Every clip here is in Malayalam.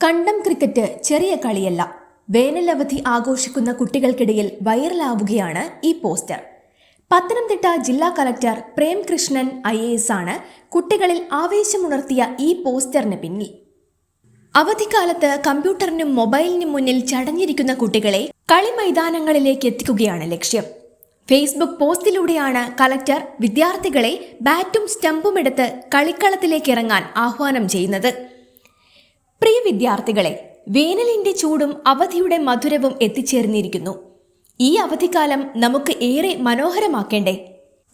കണ്ടം ക്രിക്കറ്റ് ചെറിയ കളിയല്ല. വേനലവധി ആഘോഷിക്കുന്ന കുട്ടികൾക്കിടയിൽ വൈറലാവുകയാണ് ഈ പോസ്റ്റർ. പത്തനംതിട്ട ജില്ലാ collector Premkrishnan I A S ആണ് കുട്ടികളിൽ ആവേശമുണർത്തിയ ഈ പോസ്റ്ററിന് പിന്നിൽ. അവധിക്കാലത്ത് കമ്പ്യൂട്ടറിനും മൊബൈലിനും മുന്നിൽ ചടഞ്ഞിരിക്കുന്ന കുട്ടികളെ കളിമൈതാനങ്ങളിലേക്ക് എത്തിക്കുകയാണ് ലക്ഷ്യം. ഫേസ്ബുക്ക് പോസ്റ്റിലൂടെയാണ് കളക്ടർ വിദ്യാർത്ഥികളെ ബാറ്റും സ്റ്റമ്പും എടുത്ത് കളിക്കളത്തിലേക്ക് ഇറങ്ങാൻ ആഹ്വാനം ചെയ്യുന്നത്. പ്രിയ വിദ്യാർത്ഥികളെ വേനലിന്റെ ചൂടും അവധിയുടെ മധുരവും എത്തിച്ചേർന്നിരിക്കുന്നു. ഈ അവധിക്കാലം നമുക്ക് ഏറെ മനോഹരമാക്കേണ്ടേ?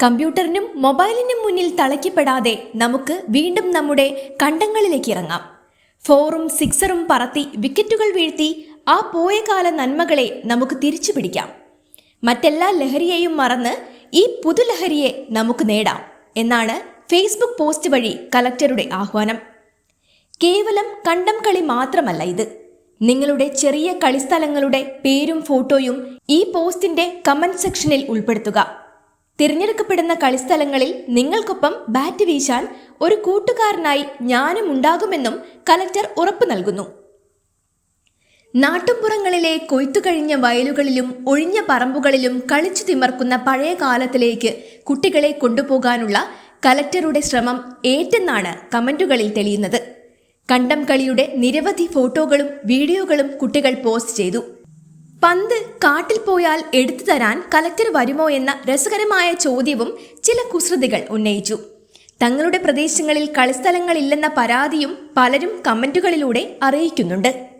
കമ്പ്യൂട്ടറിനും മൊബൈലിനും മുന്നിൽ തളയ്ക്കപ്പെടാതെ നമുക്ക് വീണ്ടും നമ്മുടെ കണ്ടങ്ങളിലേക്ക് ഇറങ്ങാം. ഫോറും സിക്സറും പറത്തി വിക്കറ്റുകൾ വീഴ്ത്തി ആ പോയ കാല നന്മകളെ നമുക്ക് തിരിച്ചു പിടിക്കാം. മറ്റെല്ലാ ലഹരിയെയും മറന്ന് ഈ പുതുലഹരിയെ നമുക്ക് നേടാം എന്നാണ് ഫേസ്ബുക്ക് പോസ്റ്റ് വഴി കലക്ടറുടെ ആഹ്വാനം. കേവലം കണ്ടം കളി മാത്രമല്ല ഇത്. നിങ്ങളുടെ ചെറിയ കളിസ്ഥലങ്ങളുടെ പേരും ഫോട്ടോയും ഈ പോസ്റ്റിന്റെ കമന്റ് സെക്ഷനിൽ ഉൾപ്പെടുത്തുക. തിരഞ്ഞെടുക്കപ്പെടുന്ന കളിസ്ഥലങ്ങളിൽ നിങ്ങൾക്കൊപ്പം ബാറ്റ് വീശാൻ ഒരു കൂട്ടുകാരനായി ഞാനും ഉണ്ടാകുമെന്നും കലക്ടർ ഉറപ്പു നൽകുന്നു. നാട്ടുംപുറങ്ങളിലെ കൊയ്ത്തുകഴിഞ്ഞ വയലുകളിലും ഒഴിഞ്ഞ പറമ്പുകളിലും കളിച്ചു തിമർക്കുന്ന പഴയ കാലത്തിലേക്ക് കുട്ടികളെ കൊണ്ടുപോകാനുള്ള കലക്ടറുടെ ശ്രമം ഏറ്റെന്നാണ് കമന്റുകളിൽ തെളിയുന്നത്. കണ്ടം കളിയുടെ നിരവധി ഫോട്ടോകളും വീഡിയോകളും കുട്ടികൾ പോസ്റ്റ് ചെയ്തു. പന്ത് കാട്ടിൽ പോയാൽ എടുത്തു തരാൻ കലക്ടർ വരുമോ എന്ന രസകരമായ ചോദ്യവും ചില കുസൃതികൾ ഉന്നയിച്ചു. തങ്ങളുടെ പ്രദേശങ്ങളിൽ കളിസ്ഥലങ്ങളില്ലെന്ന പരാതിയും പലരും കമന്റുകളിലൂടെ അറിയിക്കുന്നുണ്ട്.